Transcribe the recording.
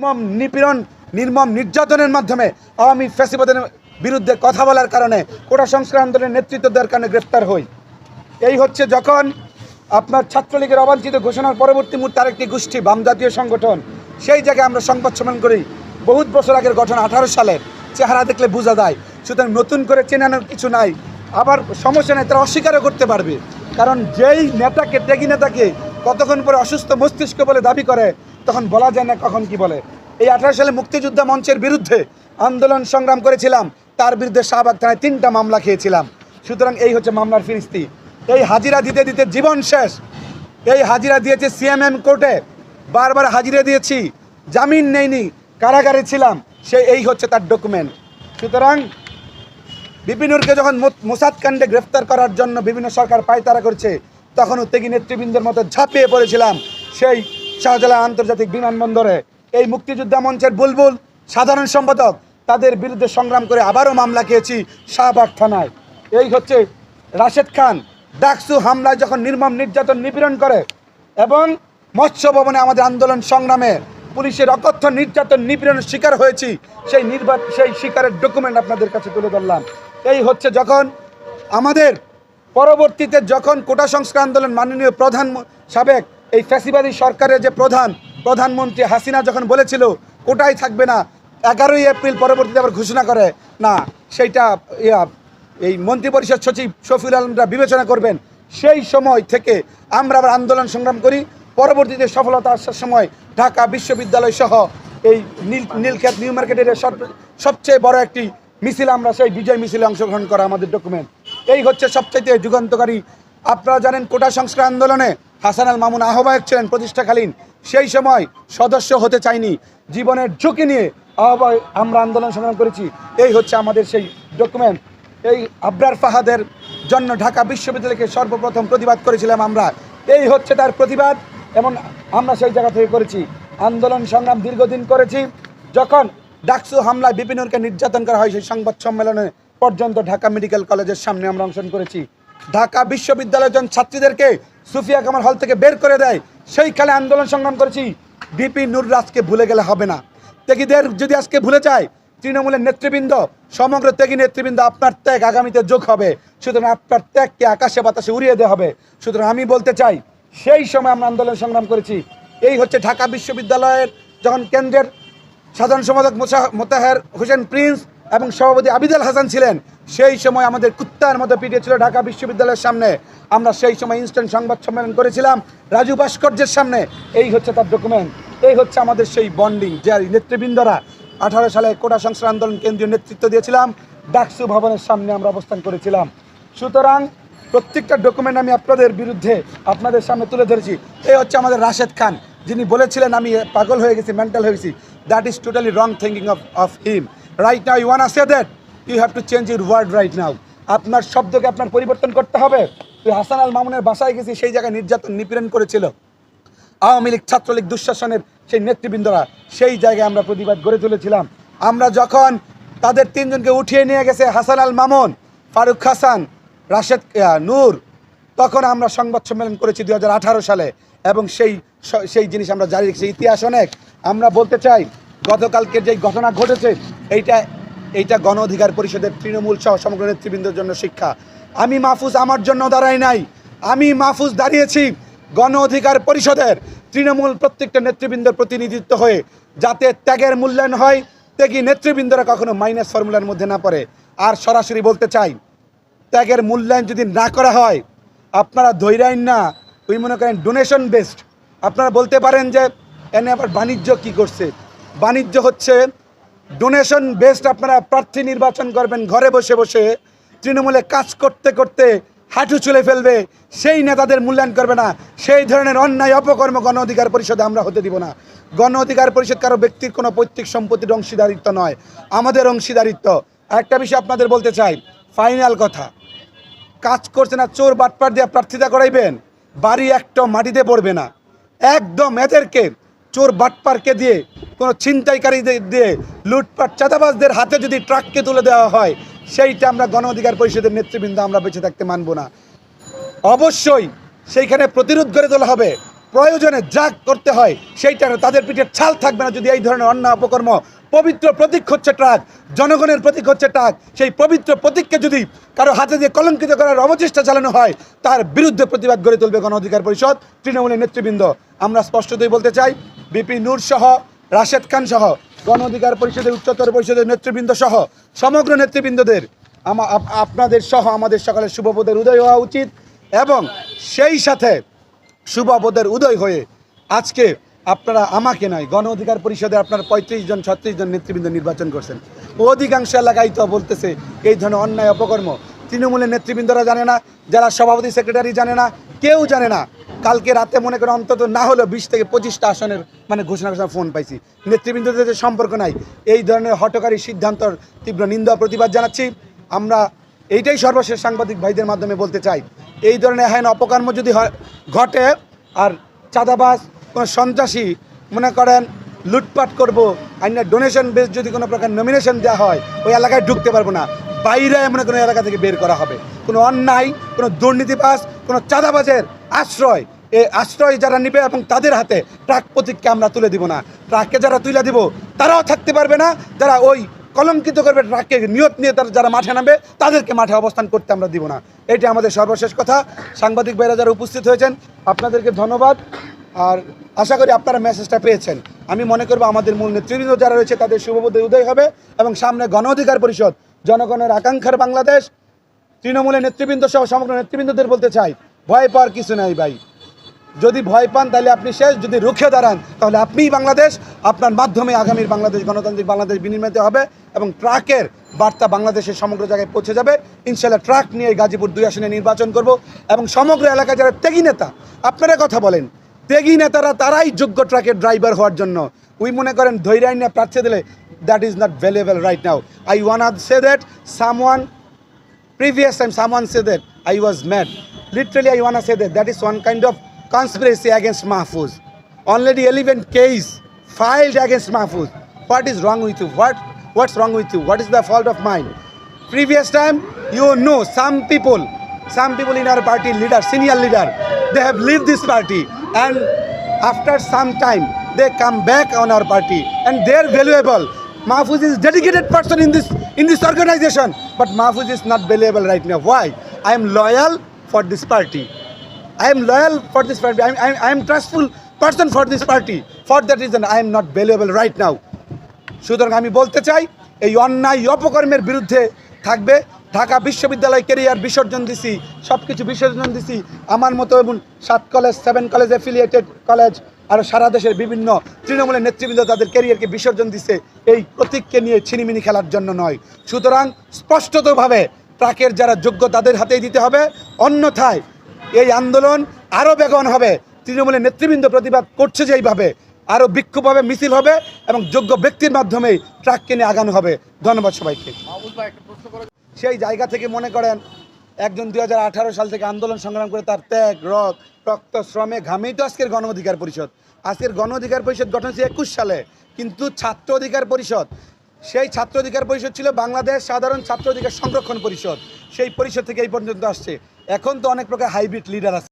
নির্মম নিপীড়ন, নির্মম নির্যাতনের মাধ্যমে আওয়ামী ফ্যাসিবাদের বিরুদ্ধে কথা বলার কারণে কোটা সংস্কার আন্দোলনের নেতৃত্ব দেওয়ার কারণে গ্রেপ্তার হই। এই হচ্ছে যখন আপনার ছাত্রলীগের অবাঞ্ছিত ঘোষণার পরবর্তী মুহূর্তে আরেকটি গোষ্ঠী বাম জাতীয় সংগঠন, সেই জায়গায় আমরা সংবাদ সম্মেলন করি। বহুত বছর আগের ঘটনা, আঠারো সালের চেহারা দেখলে বোঝা যায়। সুতরাং নতুন করে চেনানোর কিছু নাই। আবার সমস্যা নেই, তারা অস্বীকারও করতে পারবে। কারণ যেই নেতাকে, ত্যাগী নেতাকে কতক্ষণ পরে অসুস্থ মস্তিষ্ক বলে দাবি করে তখন বলা যায় না কখন কি বলে। এই আঠারো সালে মুক্তিযোদ্ধা মঞ্চের বিরুদ্ধে আন্দোলন সংগ্রাম করেছিলাম। তার বিরুদ্ধে শাহবাগ থানায় তিনটা মামলা খেয়েছিলাম। সুতরাং এই হচ্ছে মামলার ফিরিস্তি। এই হাজিরা দিতে দিতে জীবন শেষ। এই হাজিরা দিয়েছে সিএমএম কোর্টে। বারবার হাজিরা দিয়েছি। জামিন নেইনি। কারাগারে ছিলাম। সে এই হচ্ছে তার ডকুমেন্ট সুতরাং বিপিনুরকে যখন মোসাদ কাণ্ডে গ্রেফতার করার জন্য বিভিন্ন সরকার পায়তারা করছে, তখন উত্তেগী নেতৃবৃন্দের মতো ঝাঁপিয়ে পড়েছিলাম। সেই শাহজালাল আন্তর্জাতিক বিমানবন্দরে এই মুক্তিযোদ্ধা মঞ্চের বুলবুল, সাধারণ সম্পাদক, তাদের বিরুদ্ধে সংগ্রাম করে আবারও মামলা খেয়েছি শাহবাগ থানায়। এই হচ্ছে রাশেদ খান ডাকসু হামলায় যখন নির্মম নির্যাতন নিপীড়ন করে এবং মৎস্য ভবনে আমাদের আন্দোলন সংগ্রামে পুলিশের অকথ্য নির্যাতন নিপীড়নের শিকার হয়েছি, সেই নির্বাচ সেই শিকারের ডকুমেন্ট আপনাদের কাছে তুলে ধরলাম। এই হচ্ছে যখন আমাদের পরবর্তীতে যখন কোটা সংস্কার আন্দোলন মাননীয় প্রধান সাবেক এই ফ্যাসিবাদী সরকারের যে প্রধান, প্রধানমন্ত্রী হাসিনা যখন বলেছিল কোটাই থাকবে না, এগারোই এপ্রিল পরবর্তীতে আবার ঘোষণা করে। না, সেইটা, ইয়া, এই মন্ত্রিপরিষদ সচিব শফিউল আলমরা বিবেচনা করবেন। সেই সময় থেকে আমরা আবার আন্দোলন সংগ্রাম করি। পরবর্তীতে সফলতা আসার সময় ঢাকা বিশ্ববিদ্যালয় সহ এই নীল, নীলক্ষেত নিউ মার্কেটের সব- সবচেয়ে বড় একটি মিছিল, আমরা সেই বিজয় মিছিলে অংশগ্রহণ করা আমাদের ডকুমেন্ট এই হচ্ছে সবচাইতে যুগান্তকারী, আপনারা জানেন কোটা সংস্কার আন্দোলনে হাসান আল মামুন আহ্বায়ক ছিলেন প্রতিষ্ঠাকালীন। সেই সময় সদস্য হতে চাইনি। জীবনের ঝুঁকি নিয়ে আহ্বায়ক আমরা আন্দোলন সংগ্রাম করেছি। এই হচ্ছে আমাদের সেই ডকুমেন্ট এই আবরার ফাহাদের জন্য ঢাকা বিশ্ববিদ্যালয়কে সর্বপ্রথম প্রতিবাদ করেছিলাম আমরা। এই হচ্ছে তার প্রতিবাদ এবং আমরা সেই জায়গা থেকে করেছি। আন্দোলন সংগ্রাম দীর্ঘদিন করেছি। যখন ডাকসু হামলায় বিপিনুরকে নির্যাতন করা হয় সেই সংবাদ সম্মেলনে পর্যন্ত ঢাকা মেডিকেল কলেজের সামনে আমরা অংশগ্রহণ করেছি। ঢাকা বিশ্ববিদ্যালয়ের জন ছাত্রীদেরকে সুফিয়া কামাল হল থেকে বের করে দেয়। সেইখানে আন্দোলন সংগ্রাম করেছি। বিপি নুররাজকে ভুলে গেলে হবে না। ত্যাগীদের যদি আজকে ভুলে যায়, তৃণমূলের নেতৃবৃন্দ, সমগ্র ত্যাগী নেতৃবৃন্দ, আপনার ত্যাগ আগামীতে যোগ হবে। সুতরাং আপনার ত্যাগকে আকাশে বাতাসে উড়িয়ে দেওয়া হবে। সুতরাং আমি বলতে চাই, সেই সময় আমরা আন্দোলন সংগ্রাম করেছি। এই হচ্ছে ঢাকা বিশ্ববিদ্যালয়ের যখন কেন্দ্রের সাধারণ সম্পাদক মোতাহের হোসেন প্রিন্স এবং সভাপতি আবিদাল হাসান ছিলেন। সেই সময় আমাদের কুত্তার মতো পিটিয়েছিল ঢাকা বিশ্ববিদ্যালয়ের সামনে। আমরা সেই সময় ইনস্ট্যান্ট সংবাদ সম্মেলন করেছিলাম রাজু ভাস্কর্যের সামনে। এই হচ্ছে তার ডকুমেন্ট এই হচ্ছে আমাদের সেই বন্ডিং যার নেতৃবৃন্দরা আঠারো সালে কোটা সংস্কার আন্দোলন কেন্দ্রীয় নেতৃত্ব দিয়েছিলাম। ডাকসু ভবনের সামনে আমরা অবস্থান করেছিলাম। সুতরাং প্রত্যেকটা ডকুমেন্ট আমি আপনাদের বিরুদ্ধে আপনাদের সামনে তুলে ধরেছি। এই হচ্ছে আমাদের রাশেদ খান, যিনি বলেছিলেন, আমি পাগল হয়ে গেছি মেন্টাল হয়ে গেছি। That is totally wrong thinking of of him right now you want say that you have to change your word right now আপনার শব্দকে আপনার পরিবর্তন করতে হবে। তুই হাসান আল মামুনের বাসায় গেছি সেই জায়গায় নির্যাতন, নিপীড়ন করেছিল। আওয়ামী লীগ, ছাত্রলীগ দুঃশাসনের সেই নেতৃবৃন্দরা সেই জায়গায় আমরা প্রতিবাদ গড়ে তুলেছিলাম। আমরা যখন তাদের তিনজনকে উঠিয়ে নিয়ে গেছে হাসান আল মামুন, ফারুক হাসান, রাশেদ নূর, তখন আমরা সংবাদ সম্মেলন করেছি দু হাজার আঠারো সালে এবং সেই সেই জিনিস আমরা জারি রেখেছি। ইতিহাস অনেক। আমরা বলতে চাই গতকালকের যে ঘটনা ঘটেছে, এইটা এইটা গণ অধিকার পরিষদের তৃণমূল সহ সমগ্র নেতৃবৃন্দের জন্য শিক্ষা। আমি মাহফুজ আমার জন্য দাঁড়াই নাই। আমি মাহফুজ দাঁড়িয়েছি গণ অধিকার পরিষদের তৃণমূল প্রত্যেকটা নেতৃবৃন্দের প্রতিনিধিত্ব হয়ে, যাতে ত্যাগের মূল্যায়ন হয়, ত্যাগী নেতৃবৃন্দরা কখনো মাইনাস ফর্মুলার মধ্যে না পড়ে। আর সরাসরি বলতে চাই, ত্যাগের মূল্যায়ন যদি না করা হয়, আপনারা ধৈরাইন না, ওই মনে করেন ডোনেশন বেসড আপনারা বলতে পারেন যে, এনে আবার বাণিজ্য কি করছে? বাণিজ্য হচ্ছে ডোনেশন বেসড আপনারা প্রার্থী নির্বাচন করবেন, ঘরে বসে বসে। তৃণমূলে কাজ করতে করতে হাঁটু চলে ফেলবে, সেই নেতাদের মূল্যায়ন করবে না। সেই ধরনের অন্যায়, অপকর্ম গণ অধিকার পরিষদে আমরা হতে দিব না। গণ অধিকার পরিষদ কারও ব্যক্তির কোনো পৈতৃক সম্পত্তির অংশীদারিত্ব নয়, আমাদের অংশীদারিত্ব। একটা বিষয় আপনাদের বলতে চাই ফাইনাল কথা। কাজ করছে না, চোর বাটপার দিয়ে প্রার্থিতা করাইবেন, বাড়ি একটা মাটিতে পড়বে না। একদম এদেরকে চোর বাটপারকে দিয়ে, কোনো ছিনতাইকারীদের দিয়ে লুটপাট চাঁদাবাজদের হাতে যদি ট্রাককে তুলে দেওয়া হয়, সেইটা আমরা গণ অধিকার পরিষদের নেতৃবৃন্দ আমরা বেঁচে থাকতে মানব না। অবশ্যই সেইখানে প্রতিরোধ গড়ে তোলা হবে। প্রয়োজনে যা করতে হয়, সেইটা তাদের পিঠে ছাল থাকবে না যদি এই ধরনের অন্য অপকর্ম, পবিত্র প্রতীক হচ্ছে ট্রাক, জনগণের প্রতীক হচ্ছে ট্রাক। সেই পবিত্র প্রতীককে যদি কারও হাতে দিয়ে কলঙ্কিত করার অবচেষ্টা চালানো হয়, তার বিরুদ্ধে প্রতিবাদ গড়ে তুলবে গণ অধিকার পরিষদ, তৃণমূলের নেতৃবৃন্দ। আমরা স্পষ্টতই বলতে চাই বিপি নূর সহ, রাশেদ খান সহ, গণ অধিকার পরিষদের, উচ্চতর পরিষদের নেতৃবৃন্দ সহ, সমগ্র নেতৃবৃন্দদের আপনাদের সহ আমাদের সকালের শুভবোধের উদয় হওয়া উচিত এবং সেই সাথে শুভবোধের উদয় হয়ে আজকে আপনারা আমাকে নয়, গণ অধিকার পরিষদে আপনার পঁয়ত্রিশ জন, ছত্রিশ জন নেতৃবৃন্দ নির্বাচন করছেন। অধিকাংশ এলাকায় তো বলতেছে, এই ধরনের অন্যায় অপকর্ম। তৃণমূলের নেতৃবৃন্দরা জানে না যারা সভাপতি, সেক্রেটারি জানে না কেউ জানে না। কালকে রাতে মনে করেন অন্তত না হলেও বিশ থেকে পঁচিশটা আসনের মানে ঘোষণা ঘোষণা ফোন পাইছি। নেতৃবৃন্দদের যে সম্পর্ক নাই, এই ধরনের হটকারী সিদ্ধান্তর তীব্র নিন্দা প্রতিবাদ জানাচ্ছি। আমরা এইটাই সর্বশেষ সাংবাদিক ভাইদের মাধ্যমে বলতে চাই, এই ধরনের হ্যান অপকর্ম যদি ঘটে আর চাঁদাবাজ, কোনো সন্ত্রাসী, মনে করেন লুটপাট করব আইনের ডোনেশন বেস যদি কোনো প্রকার নমিনেশন দেওয়া হয়, ওই এলাকায় ঢুকতে পারব না। বাইরে মনে কোনো এলাকা থেকে বের করা হবে। কোনো অন্যায়, কোনো দুর্নীতিবাজ কোনো চাঁদাবাজের আশ্রয় এ আশ্রয় যারা নিবে এবং তাদের হাতে ট্রাক প্রতীককে আমরা তুলে দিব না। ট্রাককে যারা তুলে দিব, তারাও থাকতে পারবে না। যারা ওই কলঙ্কিত করবে ট্রাককে নিয়ত নিয়ে তারা যারা মাঠে নামবে, তাদেরকে মাঠে অবস্থান করতে আমরা দিব না। এটি আমাদের সর্বশেষ কথা। সাংবাদিক ভাইরা যারা উপস্থিত হয়েছেন, আপনাদেরকে ধন্যবাদ। আর আশা করি আপনারা মেসেজটা পেয়েছেন। আমি মনে করব আমাদের মূল নেতৃবৃন্দ যারা রয়েছে, তাদের শুভবোধে উদয় হবে এবং সামনে গণ অধিকার পরিষদ, জনগণের আকাঙ্ক্ষার বাংলাদেশ তৃণমূলের নেতৃবৃন্দ সহ সমগ্র নেতৃবৃন্দদের বলতে চাই, ভয় পাওয়ার কিছু নাই ভাই। যদি ভয় পান, তাহলে আপনি শেষ। যদি রুখে দাঁড়ান, তাহলে আপনিই বাংলাদেশ। আপনার মাধ্যমে আগামীর বাংলাদেশ গণতান্ত্রিক বাংলাদেশ বিনির্মিত হবে এবং ট্রাকের বার্তা বাংলাদেশের সমগ্র জায়গায় পৌঁছে যাবে। ইনশাল্লাহ ট্রাক নিয়ে গাজীপুর দুই আসনে নির্বাচন করব এবং সমগ্র এলাকায় যারা ত্যাগী নেতা, আপনারা কথা বলেন। ত্যাগী নেতারা তারাই যোগ্য ট্রাকের ড্রাইভার হওয়ার জন্য। উই মনে করেন ধৈর্য নিয়ে প্রার্থী দিলে that is not valuable right now I want say that someone previous time someone said that I was mad. Literally, I want to say that that is one kind of conspiracy against Mahfouz. Already 11 case filed against Mahfouz. What is wrong with you? What What's wrong with you? What is the fault of mine? Previous time, you know, some people, some people in our party leader, senior leader, they have left this party and after some time, they come back on our party and they're valuable. Mahfouz is dedicated person in this in this organization, but Mahfouz is not valuable right now. Why? I am loyal for this party. I am loyal for this party. I am, I am, I am trustful person for this party. For that reason, I am not valuable right now. সুতরাং আমি বলতে চাই এই অন্যায় অপকর্মের বিরুদ্ধে থাকবে ঢাকা বিশ্ববিদ্যালয় কেরিয়ার বিসর্জন দিছি সব কিছু বিসর্জন দিছি আমার মতো এবং সাত college seven college affiliated college আর সারা দেশের বিভিন্ন তৃণমূলের নেতৃবৃন্দ তাদের ক্যারিয়ারকে বিসর্জন দিছে এই প্রতীককে নিয়ে ছিনিমিনি খেলার জন্য নয়। সুতরাং স্পষ্টতভাবে ট্রাকের যারা যোগ্য তাদের হাতেই দিতে হবে। অন্যথায় এই আন্দোলন আরও বেগন হবে। তৃণমূলের নেতৃবৃন্দ প্রতিবাদ করছে যেইভাবে আরও বিক্ষোভভাবে মিছিল হবে এবং যোগ্য ব্যক্তির মাধ্যমেই ট্রাক কিনে আগানো হবে। ধন্যবাদ সবাইকে। সেই জায়গা থেকে মনে করেন একজন দু হাজার আঠারো সাল থেকে আন্দোলন সংগ্রাম করে তার ত্যাগ রক রক্ত, শ্রমে ঘামেই তো আজকের গণ অধিকার পরিষদ। আজকের গণ অধিকার পরিষদ গঠন হয়েছে একুশ সালে, কিন্তু ছাত্র অধিকার পরিষদ, সেই ছাত্র অধিকার পরিষদ ছিল বাংলাদেশ সাধারণ ছাত্র অধিকার সংরক্ষণ পরিষদ। সেই পরিষদ থেকে এই পর্যন্ত আসছে। এখন তো অনেক প্রকার হাইব্রিড লিডার আছে।